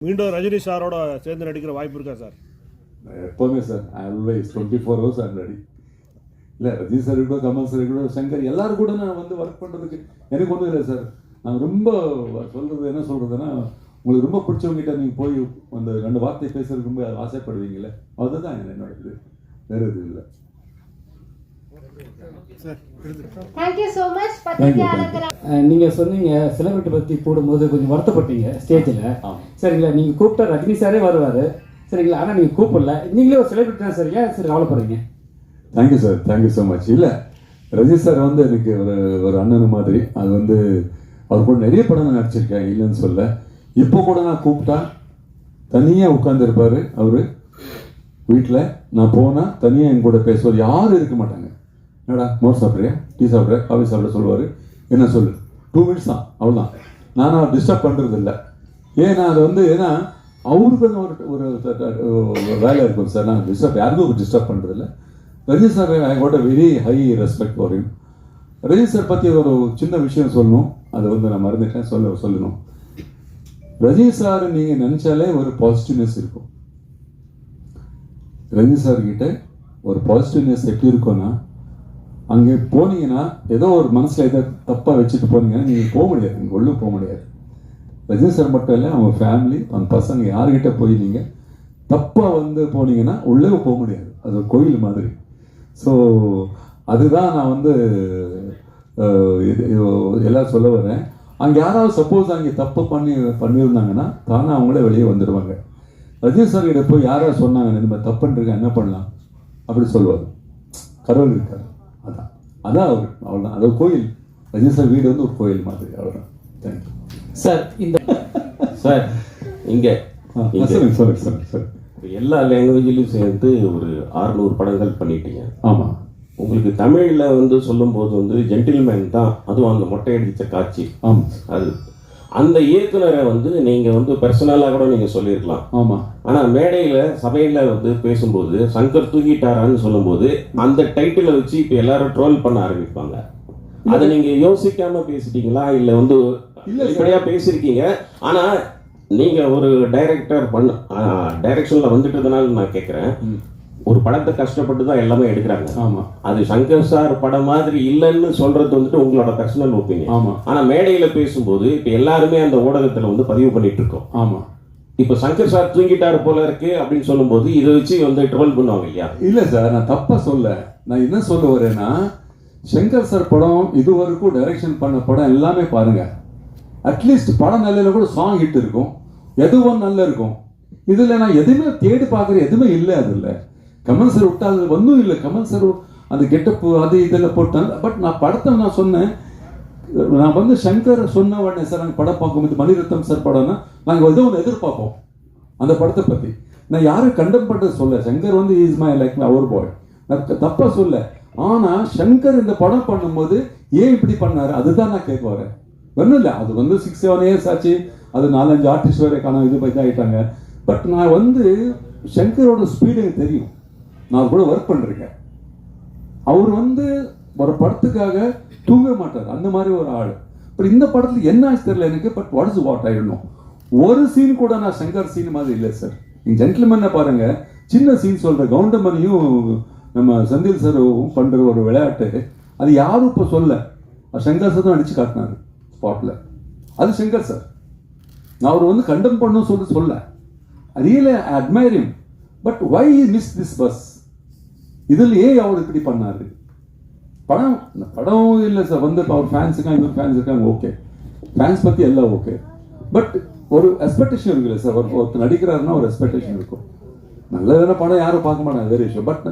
மீண்டும் ரஜினி சாரோட சேர்ந்து நடிக்கிற வாய்ப்பு இருக்கா சார்? எப்போவுமே sir. Always twenty four hours I'm ready இல்லை ரஜினி சார் கூட கமல் சார் கூட சங்கர் எல்லாரும் கூட நான் வந்து ஒர்க் பண்ணுறதுக்கு எனக்கு ஒன்றும் இல்லை சார். நான் ரொம்ப சொல்கிறது என்ன சொல்கிறதுன்னா உங்களுக்கு ரொம்ப பிடிச்சவங்ககிட்ட நீங்கள் போய் அந்த ரெண்டு வார்த்தை பேசுறதுக்கு ரொம்ப ஆசைப்படுவீங்களே அதுதான் என்னோட இது. வேறு எதுவும் இல்லை தேங்க்யூ ஸோ மச் பத்திரிகையாளர்கள் அஹ் நீங்க சொன்னீங்க செலிபிரிட்டி பத்தி போடும்போது கொஞ்சம் வருத்தப்பட்டீங்க ஸ்டேஜில் சரிங்களா நீங்க கூப்பிட்டா ரஜினி சாரே வருவாரு. சரிங்களா ஆனா நீங்க கூப்பிடல. நீங்களே ஒரு செலிபிரிட்டி தான் சார் ஏன் சரி கவலைப்படுறீங்க thank you sir thank you so much இல்லை ரஜினி சார் வந்து எனக்கு ஒரு ஒரு அண்ணன் மாதிரி. அது வந்து அவர் கூட நிறைய படம் நான் நடிச்சிருக்கேன் இல்லைன்னு சொல்ல இப்போ கூட நான் கூப்பிட்டா தனியாக உட்காந்துருப்பாரு அவர். வீட்டில் நான் போனால் தனியாக என் கூட பேசுவார். யாரும் இருக்க மாட்டாங்க. என்னடா மோர் சாப்பிட்றியா? டீ சாப்பிட்ற? காஃபி சாப்பிட சொல்லுவார். என்ன சொல்லு? டூ மினிட்ஸ் தான் அவ்வளோதான் நான் அவர் டிஸ்டர்ப் பண்ணுறது இல்லை ஏன்னா அது வந்து ஏன்னா அவருக்கு ஒரு ஒரு வேலை இருக்கும் சார். நான் டிஸ்டர்ப் யாருக்கும் டிஸ்டர்ப் பண்ணுறது இல்லை Rajini sir I got a very high respect for him. Rajini sir பற்றி ஒரு சின்ன விஷயம் சொல்லணும். அதை வந்து நான் மறந்துட்டேன். சொல்ல சொல்லணும். ரஜினி சார் நீங்கள் நினச்சாலே ஒரு பாசிட்டிவ்னஸ் இருக்கும். ரஜினி சார்கிட்ட ஒரு பாசிட்டிவ்னஸ் எப்படி இருக்கும்னா அங்கே போனீங்கன்னா ஏதோ ஒரு மனசில் ஏதோ தப்பாக வச்சுட்டு போனீங்கன்னா நீங்கள் போக முடியாது. நீங்கள் உள்ளே போக முடியாது. ரஜினி சார் மட்டும் இல்லை அவங்க ஃபேமிலி அந்த பசங்க யார்கிட்ட போய் நீங்கள் தப்பாக வந்து போனீங்கன்னா உள்ளே போக முடியாது. அது ஒரு கோயில் மாதிரி. ஸோ அதுதான் நான் வந்து இது எல்லாம் சொல்ல வரேன் அங்கே யாராவது சப்போஸ் அங்கே தப்பு பண்ணி பண்ணியிருந்தாங்கன்னா தானே அவங்களே வெளியே வந்துடுவாங்க ரஜினி சார் கிட்ட போய் யாராவது சொன்னாங்க இந்த மாதிரி தப்புன்றிருக்க என்ன பண்ணலாம்? அப்படி சொல்லுவார். கடவுள் இருக்கார். அதான். அதான் அவர் அவ்வளோதான் அது ஒரு கோயில். ரஜினி சார் வீடு வந்து ஒரு கோயில் மாதிரி அவ்வளோதான் தேங்க்யூ சார் இந்த சார் இங்க. சொல்லுங்க சொல்லுங்க சொல்லுங்க சொல்லுங்க. எல்லா லாங்குவேஜ்லயும் சேர்த்து ஒரு 600 படங்கள் பண்ணிட்டீங்க. ஆமாம் உங்களுக்கு தமிழ்ல வந்து சொல்லும்போது வந்து ஜென்டில்மேன் தான் அதுவும் அந்த மொட்டை அடிச்ச காட்சி. ஆமாம் அது அந்த இயக்குனரை வந்து நீங்க வந்து பர்சனலா கூட நீங்க சொல்லியிருக்கலாம். ஆமாம் ஆனா மேடையில சபையில வந்து பேசும்போது சங்கர் தூக்கிட்டாரான்னு சொல்லும்போது அந்த டைட்டிலை வச்சு இப்ப எல்லாரும் ட்ரோல் பண்ண ஆரம்பிப்பாங்க. அதை நீங்க யோசிக்காம பேசிட்டீங்களா? இல்ல வந்து. வெளிப்படையா பேசியிருக்கீங்க? ஆனா நீங்க ஒரு டைரக்டர் பண்ண டைரக்ஷன்ல வந்துட்டதுனால நான் கேட்கறேன். ஒரு படத்தை கஷ்டப்பட்டு தான் எல்லாமே எடுக்கிறாங்க. ஆமாம் அது சங்கர் சார் படம் மாதிரி இல்லைன்னு சொல்றது வந்துட்டு உங்களோட பர்சனல் ஒப்பீனியன் ஆமாம் ஆனா மேடையில பேசும்போது இப்ப எல்லாருமே அந்த ஊடகத்துல வந்து பதிவு பண்ணிட்டு இருக்கோம் ஆமாம் இப்ப சங்கர் சார் தூங்கிட்டாரு போல இருக்கு அப்படின்னு சொல்லும்போது இதை வச்சு வந்து ட்ரோல் பண்ணுவாங்க இல்லையா? இல்லை சார் நான் தப்பாக சொல்ல. நான் என்ன சொல்ல வரேன்னா சங்கர் சார் படம் இது வரைக்கும் டைரக்ஷன் பண்ண படம் எல்லாமே பாருங்க. அட்லீஸ்ட் படம் நல்லல கூட சாங் ஹிட் இருக்கும். எதுவும் நல்லா இருக்கும். இதில் நான் எதுவுமே தேடி பார்க்குற எதுவுமே இல்லை அதில். கமல் சார் விட்டா அது ஒன்றும் இல்லை. கமல் சார் அந்த கெட்டப்பு அது இதெல்லாம் போட்டாங்க. பட் நான் படத்தை நான் சொன்னேன் நான் வந்து சங்கர் சொன்ன உடனே சார் நாங்கள் படம் பார்க்கும்போது மணிரத்னம் சார் படம்னா நாங்கள் ஏதோ ஒன்று எதிர்பார்ப்போம். அந்த படத்தை பற்றி நான் யாரும் கண்டம் பண்ணுறது சொல்ல சங்கர் வந்து இஸ் மை லைக் அவர் பாய் நான் தப்பாக சொல்ல ஆனால் சங்கர் இந்த படம் பண்ணும்போது ஏன் இப்படி பண்ணாரு? அதுதான் நான் கேட்க வரேன். ஒன்றும் இல்லை. அது வந்து சிக்ஸ் செவன் இயர்ஸ் ஆச்சு. அது நாலஞ்சு ஆர்டிஸ்ட் வேற காண இது போய் ஆகிட்டாங்க பட் நான் வந்து சங்கரோட ஸ்பீடு எனக்கு தெரியும். நான் கூட ஒர்க் பண்ணிருக்கேன் அவர் வந்து ஒரு படத்துக்காக தூங்க மாட்டார். அந்த மாதிரி ஒரு ஆள். பட் இந்த படத்தில் என்ன ஆச்சு தெரியல எனக்கு பட் வாட் இஸ் வாட் ஆயிடணும் ஒரு சீன் கூட நான் சங்கர் சீன் மாதிரி இல்லை சார் நீங்கள் ஜென்டில்மேனை பாருங்க. சின்ன சீன் சொல்கிற கவுண்டமணியும் நம்ம செந்தில் சரும் பண்ணுற ஒரு விளையாட்டு அது யாரும் இப்போ சொல்ல. சங்கர் சார் தான் அடிச்சு காட்டினாரு ஸ்பாட்டில் அது சங்கர் சார் நான் அவர் வந்து கண்டம் பண்ணும் சொல்லி. சொல்ல really admire but why miss this bus இதில் ஏன் அவர் இப்படி பண்ணாரு. படம் படம் இல்லை சார் வந்து அவர் ஃபேன்ஸ் இருக்காங்க இவர் ஃபேன்ஸ் இருக்காங்க ஓகே ஃபேன்ஸ் பற்றி எல்லாம் ஓகே பட் ஒரு எக்ஸ்பெக்டேஷன் இருக்குல்ல சார் ஒரு ஒருத்தர் நடிக்கிறாருன்னா ஒரு எக்ஸ்பெக்டேஷன் இருக்கும். நல்லதான படம் யாரும் பார்க்க மாட்டாங்க வேறு விஷயம். பட்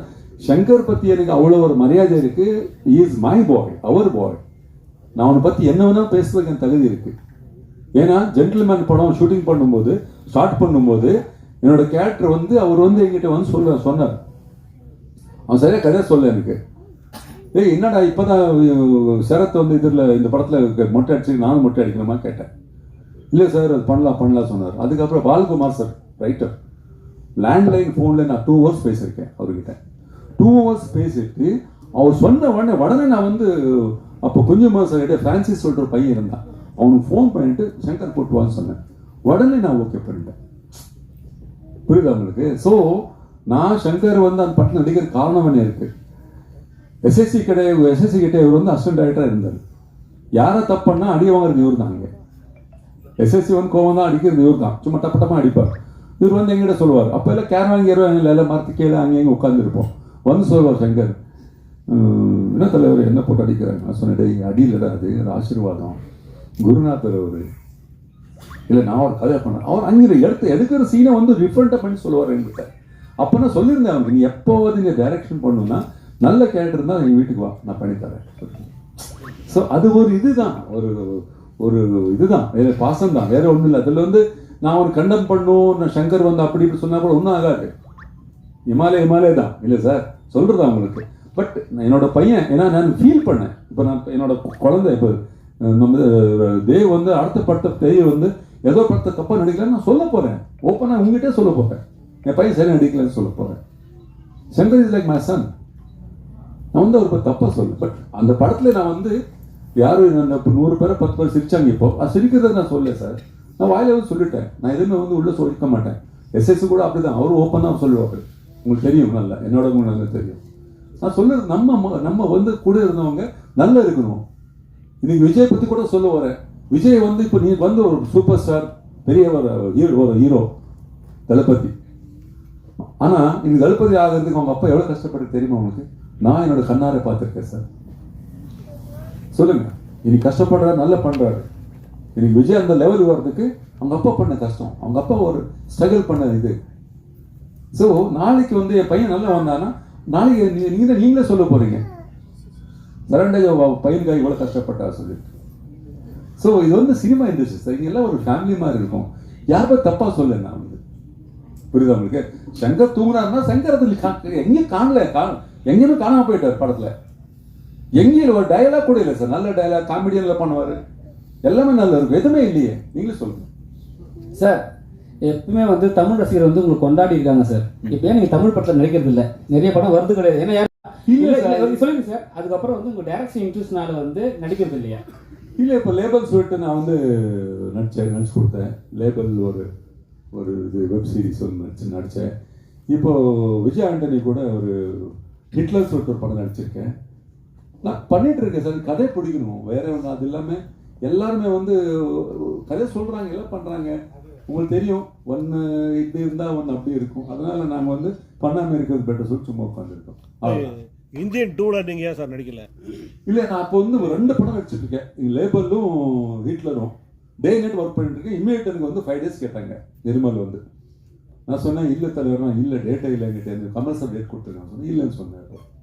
சங்கர் பற்றி எனக்கு அவ்வளோ ஒரு மரியாதை இருக்கு. Is my boy our boy நான் அவனை பற்றி என்ன வேணால் பேசுறதுக்கு எனக்கு தகுதி இருக்கு. ஏன்னா ஜென்டில்மேன் படம் ஷூட்டிங் பண்ணும்போது ஸ்டார்ட் பண்ணும்போது என்னோட கேரக்டர் வந்து அவர் வந்து என்கிட்ட வந்து சொல்ல சொன்னார். அவன் சரியாக கதை சொல்ல எனக்கு. ஏய் என்னடா இப்போ தான் சரத் வந்து இதில் இந்த படத்தில் மொட்டை அடிச்சு நானும் மொட்டை அடிக்கணுமா கேட்டேன். இல்லை சார் அது பண்ணலாம் பண்ணலாம் சொன்னார். அதுக்கப்புறம் பால்குமார் சார் ரைட்டர் லேண்ட்லைன் ஃபோனில் நான் டூ ஹவர்ஸ் பேசியிருக்கேன் அவர்கிட்ட. டூ ஹவர்ஸ் பேசிட்டு அவர் சொன்ன உடனே உடனே நான் வந்து அப்போ கொஞ்சம் சார் கிட்ட ஃப்ரான்சிஸ் சொல்கிற பையன் இருந்தான். அவனுக்கு ஃபோன் பண்ணிட்டு சங்கர் போட்டுவான்னு சொன்னேன். உடனே நான் ஓகே பண்ணிட்டேன். புரியுதா உங்களுக்கு? ஸோ நான் சங்கர் வந்து அந்த படத்தில் நடிக்கிற காரணம் என்ன இருக்குது எஸ்எஸ்சி கிடையாது எஸ்எஸ்சி கிட்டே இவர் வந்து அசிஸ்டன்ட் டைரக்டராக இருந்தார். யாரை தப்புன்னா அடி வாங்குறது இவர் தான் அங்கே எஸ்எஸ்சி வந்து கோவம் தான் அடிக்கிறது இவர் தான். சும்மா டப்ப டப்பா அடிப்பார். இவர் வந்து எங்கிட்ட சொல்லுவார். அப்போ எல்லாம் கேர் வாங்கி இல்லை எல்லாம் மரத்து கீழே அங்கே எங்கே உட்காந்துருப்போம் வந்து சொல்லுவார் சங்கர் என்ன தலைவர் என்ன போட்டு அடிக்கிறாங்க நான் சொன்னேன் "டேய், அடி இல்லைடா அது. ஆசீர்வாதம். குருநாதர் அவர் இல்லை நான் ஒரு கதை பண்ணேன். அவர் அங்கே எடுத்து எடுக்கிற சீனை வந்து டிஃப்ரெண்ட்டாக பண்ணி சொல்லுவார் என்கிட்ட. அப்போ நான் சொல்லியிருந்தேன் அவனுக்கு நீ எப்போவாது நீ டைரக்ஷன் பண்ணணும்னா நல்ல கேரக்டர் இருந்தால் எங்கள் வீட்டுக்கு வா நான் பண்ணித்தரேன் ஸோ அது ஒரு இதுதான். ஒரு ஒரு இதுதான். வேற பாசம் தான். வேற ஒன்றும் இல்லை. அதில் வந்து நான் ஒரு கண்டம் பண்ணும் நான் சங்கர் வந்து அப்படி இப்படி சொன்னால் கூட ஒன்றும் ஆகாது. இமாலய இமாலய தான். இல்லை சார் சொல்றது அவங்களுக்கு பட் என்னோட பையன் ஏன்னா நான் ஃபீல் பண்ணேன். இப்போ நான் என்னோட குழந்தை இப்போ நம்ம தேவ் வந்து அடுத்த பட்ட தேவ் வந்து ஏதோ படத்தை தப்பாக நடிக்கலன்னு நான் சொல்ல போகிறேன் ஓப்பனாக உங்ககிட்டே சொல்ல போகிறேன் என் பையன் சரி நடிக்கலன்னு சொல்ல போறேன். Shankar is like my son நான் வந்து ஒரு தப்பாக சொல்ல பட் அந்த படத்தில் நான் வந்து யாரும் இப்போ நூறு பேரை பத்து பேர் சிரிச்சாங்க இப்போ. அது சிரிக்கிறத நான் சொல்ல சார் நான் வாயில வந்து சொல்லிட்டேன். நான் எதுவுமே வந்து உள்ளே சொல்லிக்க மாட்டேன். எஸ்எஸ் கூட அப்படிதான். அவர் ஓப்பனாக சொல்லுவார். உங்களுக்கு தெரியும் நல்லா. என்னோட நல்லா தெரியும். நான் சொல்லுறது நம்ம நம்ம வந்து கூட இருந்தவங்க நல்லா இருக்கணும். இன்னைக்கு விஜய் பற்றி கூட சொல்ல வரேன். விஜய் வந்து இப்போ நீ வந்து ஒரு சூப்பர் ஸ்டார் பெரிய ஒரு ஹீரோ ஒரு ஹீரோ தளபதி. ஆனால் இன்னைக்கு தளபதி ஆகிறதுக்கு அவங்க அப்பா எவ்வளோ கஷ்டப்பட்டு தெரியுமா உங்களுக்கு? நான் என்னோட கண்ணாரை பார்த்துருக்கேன் சார். சொல்லுங்க. இன்னைக்கு கஷ்டப்படுறாரு நல்லா பண்ணுறாரு இன்னைக்கு விஜய் அந்த லெவல் வர்றதுக்கு அவங்க அப்பா பண்ண கஷ்டம். அவங்க அப்பா ஒரு ஸ்ட்ரகிள் பண்ண இது. ஸோ நாளைக்கு வந்து என் பையன் நல்லா வந்தானா நாளைக்கு நீ- நீங்க நீங்களே சொல்ல போகிறீங்க சரண்டேஜ் பையனுக்காக இவ்வளோ கஷ்டப்பட்டா சொல்லிட்டு ஸோ இது வந்து சினிமா இண்டஸ்ட்ரி சார் இங்க எல்லாம் ஒரு ஃபேமிலி மாதிரி இருக்கும். யாருமே தப்பாக சொல்ல நான் வந்து புரியுதா உங்களுக்கு? சங்கர் தூங்குறாருன்னா சங்கர் அதில் எங்கேயும் காணல எங்கேயுமே காணாம போயிட்டார் படத்துல. எங்கேயும் ஒரு டயலாக் கூட இல்லை சார். நல்ல டயலாக் காமெடியன்ல பண்ணுவாரு. எல்லாமே நல்லா இருக்கும். எதுவுமே இல்லையே. நீங்களே சொல்லுங்க. சார் எப்பவுமே வந்து தமிழ் ரசிகர் வந்து உங்களுக்கு கொண்டாடி இருக்காங்க சார். இப்போ ஏன் நீங்க தமிழ் படத்தில் நடிக்கிறது இல்ல? நிறைய படம் வருது கிடையாது. ஏன்னா சொல்லுங்க சார். அதுக்கப்புறம் வந்து உங்க டைரக்ஷன் இன்ட்ரெஸ்ட்னால வந்து நடிக்கிறது இல்லையா? இல்லை இப்போ லேபல் சொல்லிட்டு நான் வந்து நடிச்சேன் நடிச்சு கொடுத்தேன். லேபல் ஒரு ஒரு இது வெப் சீரிஸ் ஒன்று நடிச்சு நடித்தேன் இப்போ விஜய் ஆண்டனி கூட ஒரு ஹிட்லர் சொல்லிட்டு ஒரு படம் நடிச்சிருக்கேன். நான் பண்ணிட்டு இருக்கேன் சார். கதை பிடிக்கணும். வேற ஒன்று அது இல்லாமல் எல்லாருமே வந்து கதை சொல்கிறாங்க எல்லாம் பண்ணுறாங்க உங்களுக்கு தெரியும் ஒன்று இப்படி இருந்தால் ஒன்று அப்படி இருக்கும். அதனால நாங்கள் வந்து பண்ணாமல் இருக்கிறது பெட்டர் சொல்லி சும்மா உட்காந்துருக்கோம். இந்தியன் டூல நீங்க ஏன் சார் நடிக்கல? இல்லை நான் அப்போ வந்து ரெண்டு படம் நடிச்சிட்டு இருக்கேன். லேபலும் ஹிட்லரும் டே நைட் ஒர்க் பண்ணிட்டு இருக்கேன் இமீடியட் எனக்கு வந்து ஃபைவ் டேஸ் கேட்டாங்க. நிர்மல் வந்து நான் சொன்னேன் இல்லை தலைவர் நான் இல்லை டேட்டே இல்லை என்கிட்ட கமல் சார் டேட் கொடுத்துருக்காங்க சொன்னேன். இல்லைன்னு சொன்னேன்